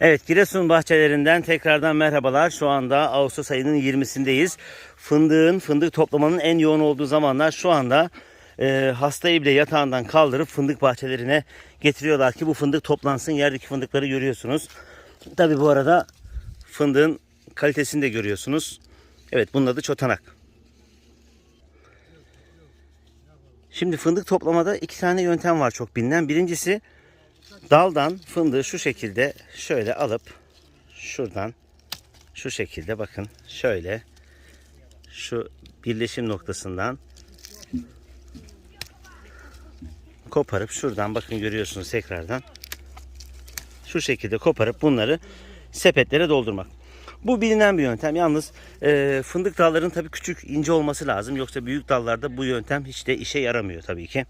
Evet Giresun bahçelerinden tekrardan merhabalar. Şu anda Ağustos ayının 20'sindeyiz. Fındığın, fındık toplamanın en yoğun olduğu zamanlar şu anda e, hastayı bile yatağından kaldırıp fındık bahçelerine getiriyorlar ki bu fındık toplansın. Yerdeki fındıkları görüyorsunuz. Tabi bu arada fındığın kalitesini de görüyorsunuz. Evet bunun adı çotanak. Şimdi fındık toplamada iki tane yöntem var çok bilinen. Birincisi daldan fındığı şu şekilde şöyle alıp şuradan şu şekilde bakın şöyle şu birleşim noktasından koparıp şuradan bakın görüyorsunuz tekrardan şu şekilde koparıp bunları sepetlere doldurmak. Bu bilinen bir yöntem. Yalnız e, fındık dalların tabii küçük ince olması lazım. Yoksa büyük dallarda bu yöntem hiç de işe yaramıyor tabii ki.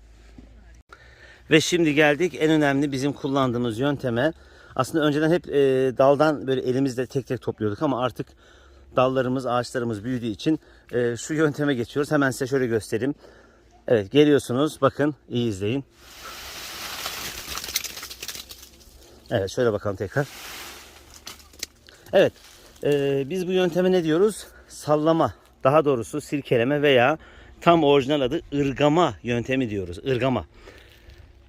Ve şimdi geldik en önemli bizim kullandığımız yönteme. Aslında önceden hep e, daldan böyle elimizle tek tek topluyorduk ama artık dallarımız, ağaçlarımız büyüdüğü için e, şu yönteme geçiyoruz. Hemen size şöyle göstereyim. Evet geliyorsunuz. Bakın iyi izleyin. Evet şöyle bakalım tekrar. Evet e, biz bu yönteme ne diyoruz? Sallama. Daha doğrusu sirkeleme veya tam orijinal adı ırgama yöntemi diyoruz. Irgama.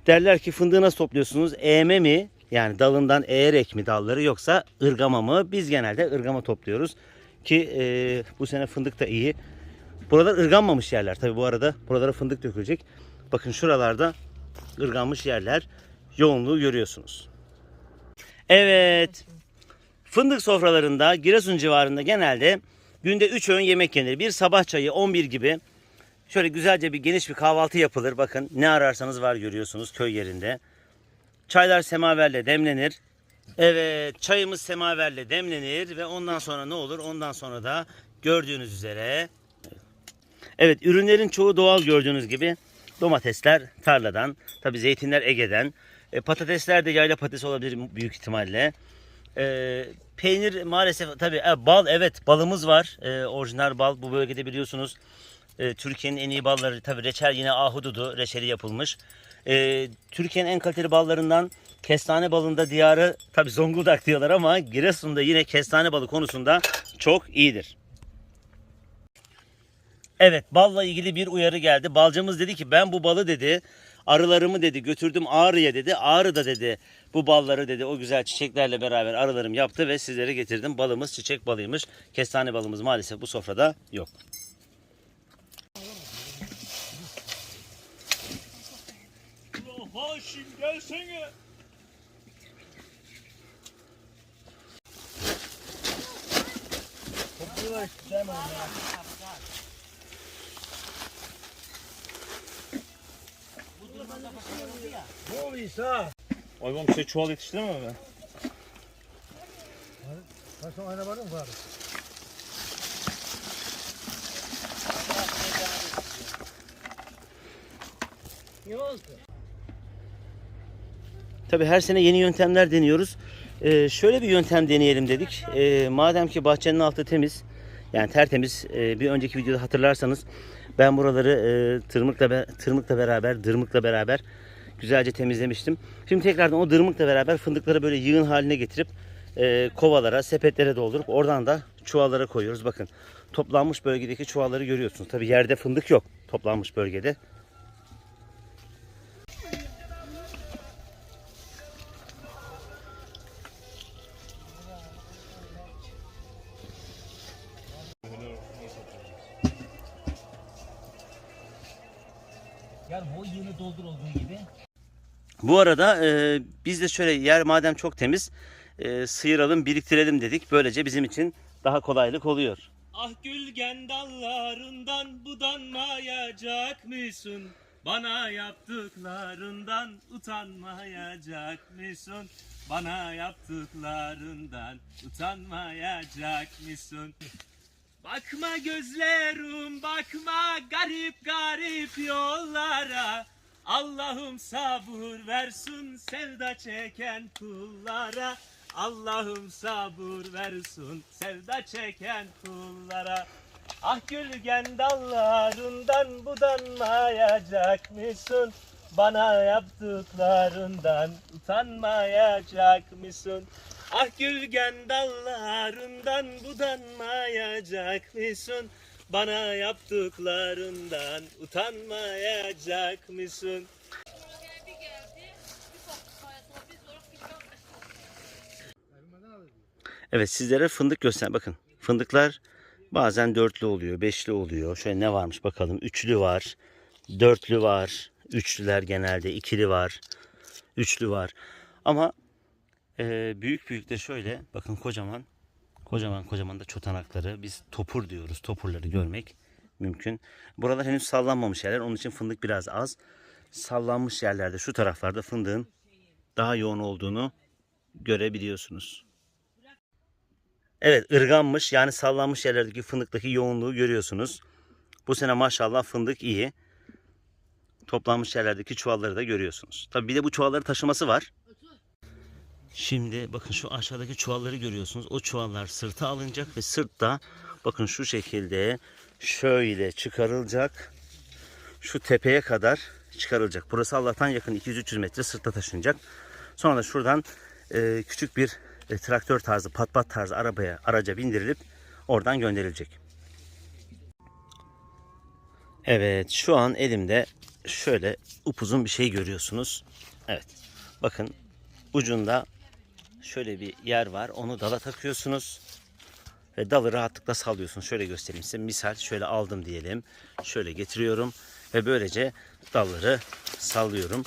Derler ki fındığı nasıl topluyorsunuz? Eğme mi? Yani dalından eğerek mi dalları yoksa ırgama mı? Biz genelde ırgama topluyoruz. Ki e, bu sene fındık da iyi. Buralar ırganmamış yerler. Tabi bu arada buralara fındık dökülecek. Bakın şuralarda ırganmış yerler. Yoğunluğu görüyorsunuz. Evet. Fındık sofralarında Giresun civarında genelde günde 3 öğün yemek yenir. Bir sabah çayı 11 gibi Şöyle güzelce bir geniş bir kahvaltı yapılır. Bakın ne ararsanız var görüyorsunuz köy yerinde. Çaylar semaverle demlenir. Evet çayımız semaverle demlenir ve ondan sonra ne olur? Ondan sonra da gördüğünüz üzere Evet ürünlerin çoğu doğal gördüğünüz gibi domatesler tarladan, tabi zeytinler Ege'den, e, patatesler de yayla patatesi olabilir büyük ihtimalle. E, peynir maalesef tabi e, bal evet balımız var. E, orijinal bal bu bölgede biliyorsunuz. E, Türkiye'nin en iyi balları tabi reçel yine ahududu reçeli yapılmış. E, Türkiye'nin en kaliteli ballarından kestane balında diyarı tabi Zonguldak diyorlar ama Giresun'da yine kestane balı konusunda çok iyidir. Evet balla ilgili bir uyarı geldi. Balcımız dedi ki ben bu balı dedi arılarımı dedi götürdüm Ağrı'ya dedi. Ağrı da dedi bu balları dedi o güzel çiçeklerle beraber arılarım yaptı ve sizlere getirdim. Balımız çiçek balıymış. Kestane balımız maalesef bu sofrada yok. Haşim gelsene. Topluyorlar işte hemen ya. Ne oluyorsa? Ay oğlum şey çuval yetiştiremem mi ben? Kaçın ayna var mı bari? Tabi her sene yeni yöntemler deniyoruz. Ee, şöyle bir yöntem deneyelim dedik. Ee, madem ki bahçenin altı temiz, yani tertemiz. e, bir önceki videoda hatırlarsanız ben buraları e, tırmıkla be- tırmıkla beraber, dırmıkla beraber güzelce temizlemiştim. Şimdi tekrardan o dırmıkla beraber fındıkları böyle yığın haline getirip e, kovalara, sepetlere doldurup oradan da çuvallara koyuyoruz. Bakın toplanmış bölgedeki çuvalları görüyorsunuz. Tabi yerde fındık yok toplanmış bölgede. Yani o yığını doldur olduğu gibi. Bu arada e, biz de şöyle yer madem çok temiz e, sıyıralım biriktirelim dedik. Böylece bizim için daha kolaylık oluyor. Ah gülgen dallarından budanmayacak mısın? Bana yaptıklarından utanmayacak mısın? Bana yaptıklarından utanmayacak mısın? Bakma gözlerim bakma garip garip yollara Allah'ım sabır versin sevda çeken kullara Allah'ım sabır versin sevda çeken kullara Ah gülgen dallarından budanmayacak mısın? Bana yaptıklarından utanmayacak mısın? Ah gülgen dallarından budanmayacak mısın? Bana yaptıklarından utanmayacak mısın? Evet sizlere fındık göster. Bakın fındıklar bazen dörtlü oluyor, beşli oluyor. Şöyle ne varmış bakalım. Üçlü var, dörtlü var. Üçlüler genelde ikili var, üçlü var. Ama e, büyük büyük de şöyle bakın kocaman, kocaman kocaman da çotanakları. Biz topur diyoruz. Topurları görmek mümkün. Buralar henüz sallanmamış yerler. Onun için fındık biraz az. Sallanmış yerlerde şu taraflarda fındığın daha yoğun olduğunu görebiliyorsunuz. Evet ırganmış yani sallanmış yerlerdeki fındıktaki yoğunluğu görüyorsunuz. Bu sene maşallah fındık iyi. Toplanmış yerlerdeki çuvalları da görüyorsunuz. Tabi bir de bu çuvalları taşıması var. Şimdi bakın şu aşağıdaki çuvalları görüyorsunuz. O çuvallar sırta alınacak ve sırtta bakın şu şekilde şöyle çıkarılacak. Şu tepeye kadar çıkarılacak. Burası Allah'tan yakın 200-300 metre sırtta taşınacak. Sonra da şuradan e, küçük bir e, traktör tarzı, pat pat tarzı arabaya, araca bindirilip oradan gönderilecek. Evet, şu an elimde şöyle upuzun bir şey görüyorsunuz. Evet. Bakın ucunda şöyle bir yer var. Onu dala takıyorsunuz. Ve dalı rahatlıkla sallıyorsunuz. Şöyle göstereyim size. Misal şöyle aldım diyelim. Şöyle getiriyorum. Ve böylece dalları sallıyorum.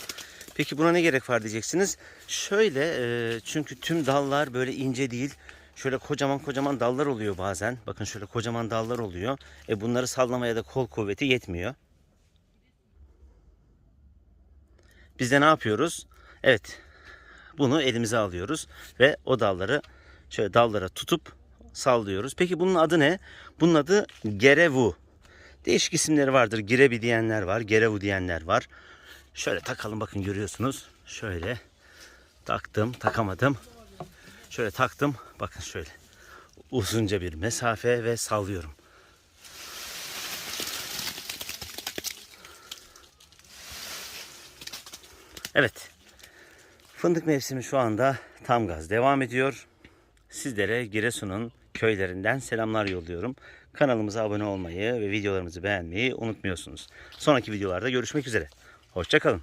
Peki buna ne gerek var diyeceksiniz. Şöyle e, çünkü tüm dallar böyle ince değil. Şöyle kocaman kocaman dallar oluyor bazen. Bakın şöyle kocaman dallar oluyor. E bunları sallamaya da kol kuvveti yetmiyor. Biz de ne yapıyoruz? Evet. Bunu elimize alıyoruz ve o dalları şöyle dallara tutup sallıyoruz. Peki bunun adı ne? Bunun adı gerevu. Değişik isimleri vardır. Girebi diyenler var, gerevu diyenler var. Şöyle takalım bakın görüyorsunuz. Şöyle taktım, takamadım. Şöyle taktım. Bakın şöyle. Uzunca bir mesafe ve sallıyorum. Evet. Fındık mevsimi şu anda tam gaz devam ediyor. Sizlere Giresun'un köylerinden selamlar yolluyorum. Kanalımıza abone olmayı ve videolarımızı beğenmeyi unutmuyorsunuz. Sonraki videolarda görüşmek üzere. Hoşçakalın.